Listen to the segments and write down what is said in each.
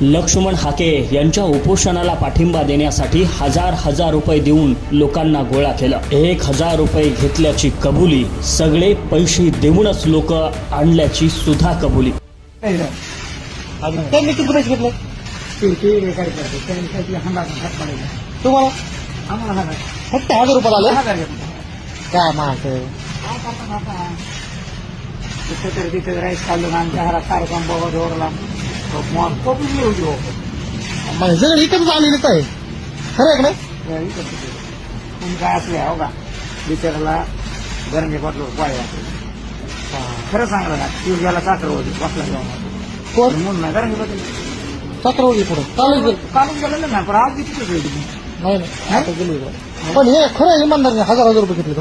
लक्ष्मण हाके यांच्या उपोषणाला पाठिंबा देण्यासाठी हजार हजार रुपये देऊन लोकांना गोळा केलं. एक हजार रुपये घेतल्याची कबुली सगळे पैसे देऊनच लोक आणल्याची सुद्धा कबुली. त्यांनी किती पैसे घेतले? तुम्हाला? आम्हाला हजार फक्त हजार रुपये आले काय माहिती तिथे तर तिथे राईस खाल्लं आमच्या घरात कार्यक्रम बघा जोडला येऊ देऊ म्हणजे सगळं इकडे आलेलं काय खरं आहे का नाही? तुम्ही काय असले हो का? बिचाराला गरंजे पाटलो पाय खरं सांगलं ना गेला साखर होती बसला कोण? म्हणून नाही गरंजे पाटील चक्रवर्ती पुढे. चालेल काढून गेलेलं नाही पण आज आहे. नाही गेली इकडं. पण हे खरं इमानदार हजार हजार रुपये घेतले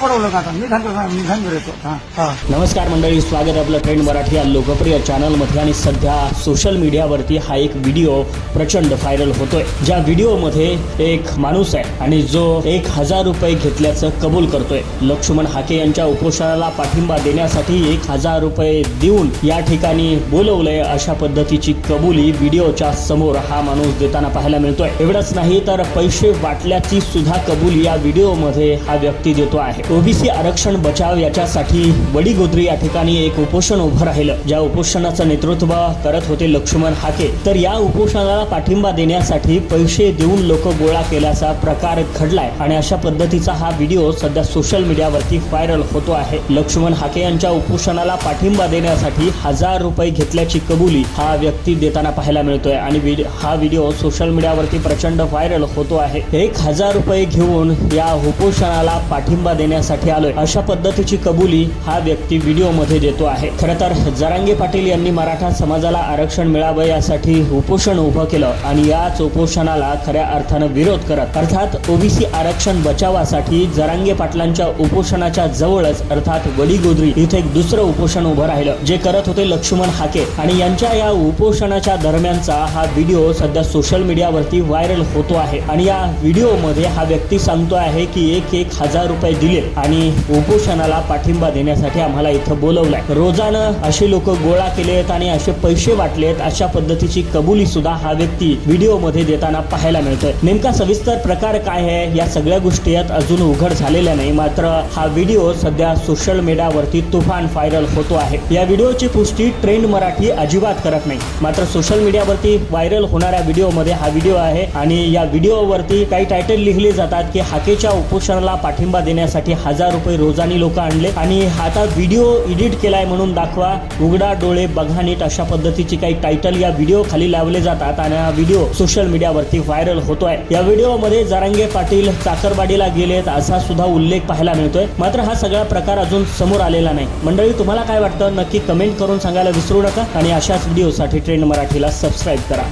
बडवलं का आता मी धनगर मी धनगर येतो हा हा नमस्कार मंडळी स्वागत आहे आपलं ट्रेंड मराठी या लोकप्रिय चॅनलमध्ये आणि सध्या सोशल मीडियावरती हा एक व्हिडिओ प्रचंड व्हायरल होतोय. ज्या व्हिडिओमध्ये एक माणूस आहे आणि जो एक हजार रुपये घेतल्याचं कबूल करतोय. लक्ष्मण हाके यांच्या उपोषणाला पाठिंबा देण्यासाठी एक हजार रुपये देऊन या ठिकाणी बोलवलंय अशा पद्धतीची कबुली व्हिडिओच्या समोर हा माणूस देताना पाहायला मिळतोय. एवढंच नाही तर पैसे वाटल्याची सुद्धा कबुली या व्हिडिओमध्ये हा व्यक्ती देतो आहे. ओबीसी आरक्षण बचाव याच्यासाठी वडीगोद्री या ठिकाणी एक उपोषण उभं राहिलं. ज्या उपोषणाचं नेतृत्व करत होते लक्ष्मण हाके. तर या उपोषणाला पाठिंबा देण्यासाठी पैसे देऊन लोक गोळा केल्याचा प्रकार घडलाय आणि अशा पद्धतीचा हा व्हिडिओ सध्या सोशल मीडियावरती व्हायरल होतो आहे. लक्ष्मण हाके यांच्या उपोषणाला पाठिंबा देण्यासाठी हजार रुपये घेतल्याची कबुली हा व्यक्ती देताना पाहायला मिळतोय आणि हा व्हिडिओ सोशल मीडियावरती प्रचंड व्हायरल होतो आहे. एक हजार रुपये घेऊन या उपोषणाला पाठिंबा देण्यासाठी आलोय. अशा पद्धतीची कबुली हा व्यक्ती व्हिडिओमध्ये देतो आहे. खरं तर जरांगे पाटील यांनी मराठा समाजाला आरक्षण मिळावं यासाठी उपोषण उभं केलं आणि याच उपोषणाला खऱ्या अर्थानं विरोध करत अर्थात ओबीसी आरक्षण बचावासाठी जरांगे पाटलांच्या उपोषणाच्या जवळच अर्थात वडीगोद्री इथे एक दुसरं उपोषण उभं राहिलं जे करत होते लक्ष्मण हाके. आणि यांच्या या उपोषणाच्या दरम्यानचा हा व्हिडिओ सध्या सोशल मीडियावरती व्हायरल होतो आहे. आणि या व्हिडिओमध्ये हा व्यक्ती सांगतो आहे की एक एक हजार रुपये दिले आणि उपोषणाला पाठिंबा देण्यासाठी आम्हाला इथं बोलवलाय. रोजानं असे लोक गोळा केलेत आणि असे पैसे वाटलेत अशा पद्धतीची कबुली सुद्धा हा व्यक्ती व्हिडिओमध्ये देताना पाहायला मिळतोय. नेमका सविस्तर प्रकार काय आहे? या सगळ्या गोष्टी यात अजून उघड झालेल्या नाही. मात्र हा व्हिडिओ सध्या सोशल मीडियावरती तुफान व्हायरल होतो आहे. या व्हिडिओची पुष्टी ट्रेंड मराठी अजिबात करत नाही. मात्र सोशल मीडियावरती व्हायरल होणाऱ्या व्हिडिओमध्ये हा व्हिडिओ आहे आणि या व्हिडिओवरती काही काही टायटल लिहिले जातात की हाकेच्या उपोषणाला पाठिंबा देण्यासाठी हजार रुपये रोजानी लोक आणले आणि आता व्हिडिओ एडिट केलाय म्हणून दाखवा. उघडा डोळे बघा नीट अशा पद्धतीची काही टायटल या व्हिडिओ खाली लावले जातात आणि हा व्हिडिओ सोशल मीडियावरती व्हायरल होतोय. या व्हिडिओमध्ये जरांगे पाटील चाकरवाडीला गेलेत असा सुद्धा उल्लेख पाहायला मिळतोय. मात्र हा सगळा प्रकार अजून समोर आलेला नाही. मंडळी तुम्हाला काय वाटतं? नक्की कमेंट करून सांगायला विसरू नका आणि अशाच व्हिडिओसाठी ट्रेंड मराठीला सबस्क्राईब करा.